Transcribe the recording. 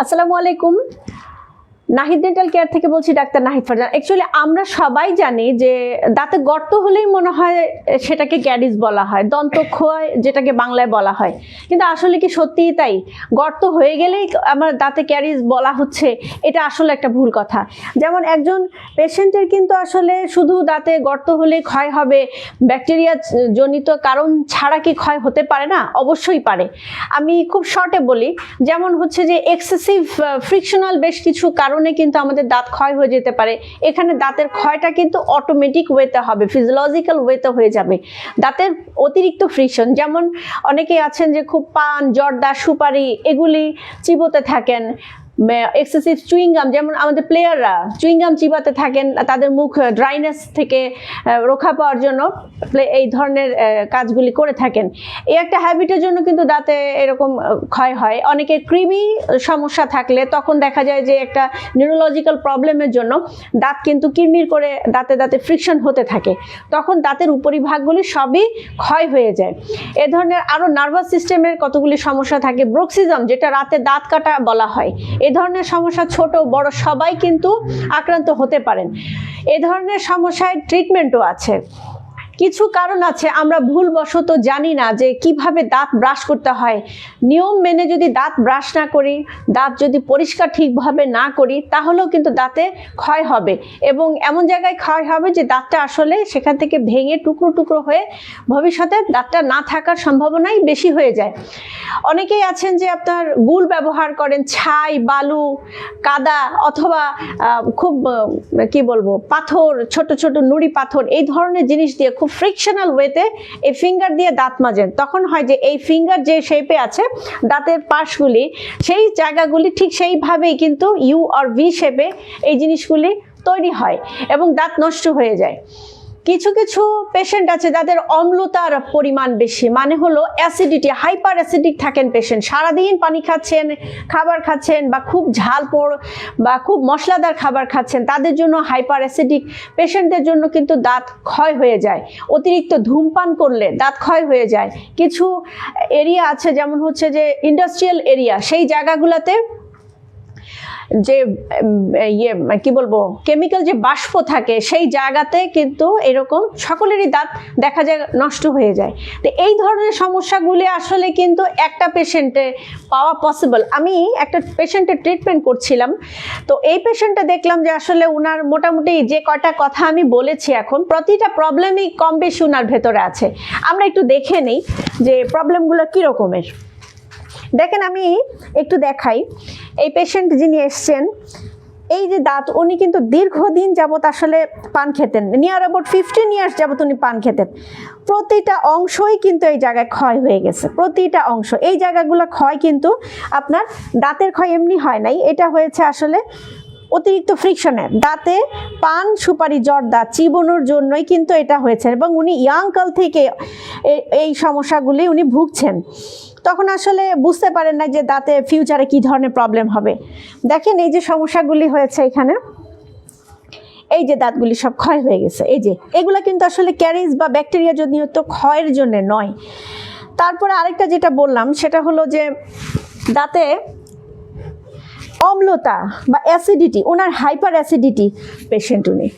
আসসালামু আলাইকুম। Nahid dental care থেকে বলছি ডাক্তার নাহিদ ফারজান। অ্যাকচুয়ালি আমরা সবাই জানি যে দাঁতে গর্ত হলেই মনে হয় সেটাকে ক্যারিজ বলা হয়, দন্ত ক্ষয় যেটাকে বাংলায় বলা হয়। কিন্তু আসলে কি সত্যিই তাই? গর্ত হয়ে গেলেই আমার দাঁতে ক্যারিজ বলা হচ্ছে, এটা আসলে একটা ভুল কথা। যেমন একজন পেশেন্টের কিন্তু আসলে শুধু দাঁতে গর্ত হলে ক্ষয় হবে, ব্যাকটেরিয়া জনিত কারণ ছাড়া কি ক্ষয় হতে পারে না? অবশ্যই পারে। আমি খুব শর্টে বলি, যেমন হচ্ছে যে এক্সেসিভ ফ্রিকশনাল বেশ কিছু কারণে কিন্তু আমাদের দাঁত ক্ষয় হয়ে যেতে পারে। এখানে দাঁতের ক্ষয়টা কিন্তু অটোমেটিক ওয়েতে হবে ফিজিওলজিক্যাল ওয়েতে হয়ে যাবে। দাঁতের অতিরিক্ত ফ্রিকশন যেমন অনেকেই আছেন যে খুব পান, জর্দা, সুপারি, এগুলি চিবোতে থাকেন। এক্সেসিভ চুইংগাম যেমন আমাদের প্লেয়াররা চুইংগাম চিবাতে থাকেন, তাদের মুখ ড্রাইনেস থেকে রক্ষা পাওয়ার জন্য এই ধরনের কাজগুলি করে থাকেন। এই একটা হ্যাবিটের জন্য কিন্তু দাঁতে এরকম ক্ষয় হয়। অনেকে কৃমি সমস্যা থাকলে তখন দেখা যায় যে একটা নিউরোলজিক্যাল প্রবলেমের জন্য দাঁত কিন্তু কিরমির করে দাঁতে দাঁতে ফ্রিকশন হতে থাকে। তখন দাঁতের উপরিভাগগুলি সবই ক্ষয় হয়ে যায়। এ ধরনের আরও নার্ভাস সিস্টেমের কতগুলি সমস্যা থাকে? ব্রোক্সিজম যেটা রাতে দাঁত কাটা বলা হয়। এ ধরনের সমস্যা ছোট, বড় সবাই কিন্তু আক্রান্ত হতে পারেন। এ ধরনের সমস্যায় ট্রিটমেন্টও আছে। কিছু কারণ আছে, আমরা ভুলবশত জানি না যে কীভাবে দাঁত ব্রাশ করতে হয়। নিয়ম মেনে যদি দাঁত ব্রাশ না করি, দাঁত যদি পরিষ্কার ঠিকভাবে না করি, তাহলেও কিন্তু দাঁতে ক্ষয় হবে। এবং এমন জায়গায় ক্ষয় হবে যে দাঁতটা আসলে সেখান থেকে ভেঙে টুকরো টুকরো হয়ে ভবিষ্যতে দাঁতটা না থাকার সম্ভাবনাই বেশি হয়ে যায়। অনেকেই আছেন যে আপনার গুল ব্যবহার করেন, ছাই, বালু, কাদা অথবা খুব কি বলব, পাথর, ছোট ছোট নুড়ি পাথর, এই ধরনের জিনিস দিয়ে খুব ফ্রিকশনাল ওয়েতে এই ফিঙ্গার দিয়ে দাঁত মাজেন। তখন হয় যে এই ফিঙ্গার যে শেপে আছে, দাঁতের পাশগুলি, সেই জায়গাগুলি ঠিক সেইভাবেই কিন্তু ইউ আর ভি শেপে এই জিনিসগুলি তৈরি হয় এবং দাঁত নষ্ট হয়ে যায়। কিছু কিছু পেশেন্ট আছে যাদের অম্লতার পরিমাণ বেশি মানে হলো অ্যাসিডিটি হাইপার অ্যাসিডিক থাকেন পেশেন্ট সারাদিন পানি খাচ্ছেন, খাবার খাচ্ছেন বা খুব ঝাল পড় বা খুব মশলাদার খাবার খাচ্ছেন, তাদের জন্য হাইপার অ্যাসিডিক পেশেন্টদের জন্য কিন্তু দাঁত ক্ষয় হয়ে যায়। অতিরিক্ত ধূমপান করলে দাঁত ক্ষয় হয়ে যায়। কিছু এরিয়া আছে যেমন হচ্ছে যে ইন্ডাস্ট্রিয়াল এরিয়া সেই জায়গাগুলোতে যে ইয়ে কি বলব কেমিক্যাল যে বাষ্প থাকে, সেই জায়গাতে কিন্তু এরকম সকলেরই দাঁত দেখা যায়, নষ্ট হয়ে যায়। তো এই ধরনের সমস্যাগুলি আসলে কিন্তু একটা পেশেন্টে পাওয়া পসিবল আমি একটা পেশেন্টের ট্রিটমেন্ট করছিলাম, তো এই পেশেন্টটা দেখলাম যে আসলে উনার মোটামুটি যে কটা কথা আমি বলেছি এখন, প্রতিটা প্রবলেমই কম বেশি উনার ভেতরে আছে। আমরা একটু দেখে নিই যে প্রবলেমগুলো কী রকমের দেখেন আমি একটু দেখাই। এই পেশেন্ট যিনি এসছেন, এই যে দাঁত, উনি কিন্তু দীর্ঘদিন যাবত আসলে পান খেতেন। নিয়ার অ্যাবাউট ফিফটিন ইয়ার্স যাবত উনি পান খেতেন। প্রতিটা অংশই কিন্তু এই জায়গায় ক্ষয় হয়ে গেছে। প্রতিটা অংশ। এই জায়গাগুলো ক্ষয় কিন্তু আপনার দাঁতের ক্ষয় এমনি হয় নাই। এটা হয়েছে আসলে অতিরিক্ত ফ্রিকশনের দাঁতে পান সুপারি জর্দা চিবোনোর জন্যই কিন্তু এটা হয়েছে এবং উনি ইয়াংকাল থেকে এই সমস্যাগুলি উনি ভুগছেন। তখন আসলে বুঝতে পারেন না যে দাঁতে ফিউচারে কি ধরনের প্রবলেম হবে। দেখেন এই যে সমস্যাগুলি হয়েছে এখানে, এই যে দাঁতগুলি সব ক্ষয় হয়ে গেছে। এই যে, এগুলো কিন্তু আসলে ক্যারিজ বা ব্যাকটেরিয়া জনিত ক্ষয়ের জন্য নয়। তারপরে আরেকটা যেটা বললাম, সেটা হলো যে দাঁতে অম্লতা বা অ্যাসিডিটি ওনার হাইপার অ্যাসিডিটি পেশেন্ট উনি।